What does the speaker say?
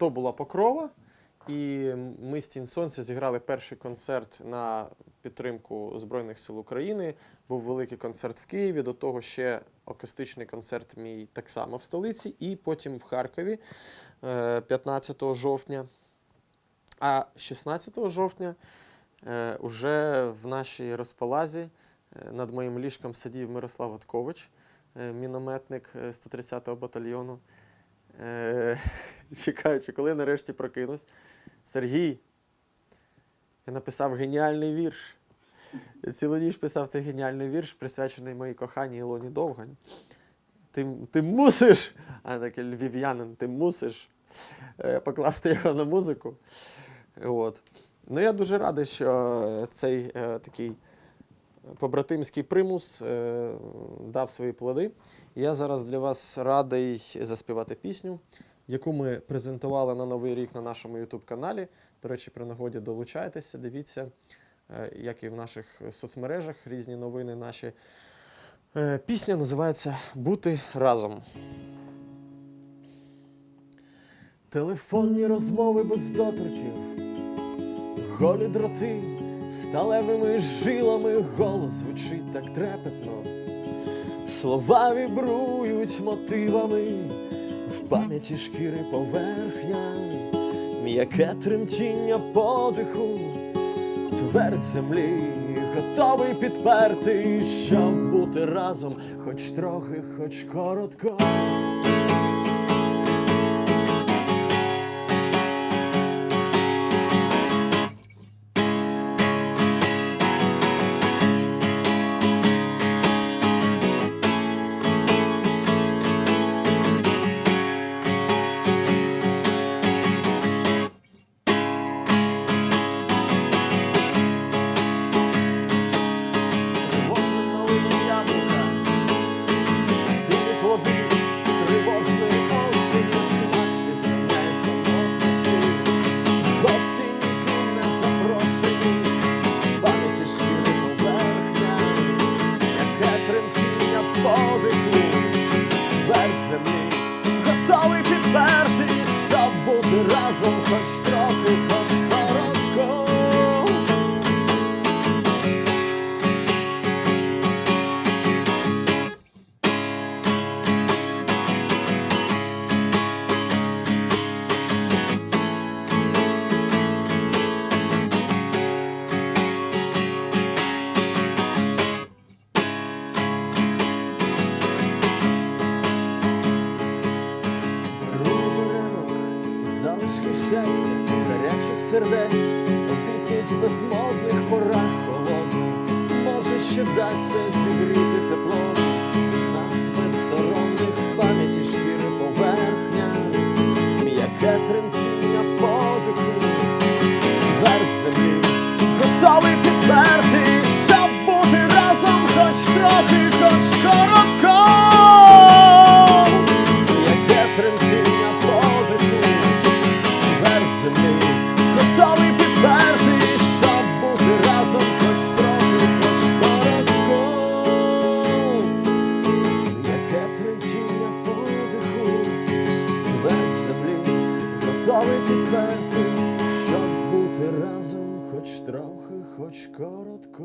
то була Покрова, і ми з Тінь Сонця зіграли перший концерт на підтримку Збройних сил України. Був великий концерт в Києві. До того ще акустичний концерт мій так само в столиці, і потім в Харкові е, 15 жовтня. А 16 жовтня е, уже в нашій розпалазі е, над моїм ліжком сидів Мирослав Откович, е, мінометник е, 130-го батальйону. Е, чекаючи, коли нарешті прокинусь. Сергій, я написав геніальний вірш. Я цілу ніч писав цей геніальний вірш, присвячений моїй коханій Ілоні Довгань. Ти, ти мусиш, а такий львів'янин, ти мусиш е, покласти його на музику. От. Ну, я дуже радий, що цей е, такий побратимський примус е, дав свої плоди. Я зараз для вас радий заспівати пісню, яку ми презентували на Новий рік на нашому YouTube каналі. До речі, при нагоді долучайтеся, дивіться, е, як і в наших соцмережах різні новини наші. Е, Пісня називається Бути разом. Телефонні розмови без доторків, голі дроти, сталевими жилами голос звучить так трепетно. Слова вібрують мотивами в пам'яті шкіри поверхня, м'яке тремтіння подиху, твердь землі, готовий підперти, щоб бути разом, хоч трохи, хоч коротко. Бути разом, щастя, гарячих сердець, обітниць безмовних порах холоду. Може, ще вдасться зігріти тепло, нас безсоромних в пам'яті шкіри поверхня, м'яке тремтіння готовий підперти, щоб бути разом, хоч трохи, хоч коротко.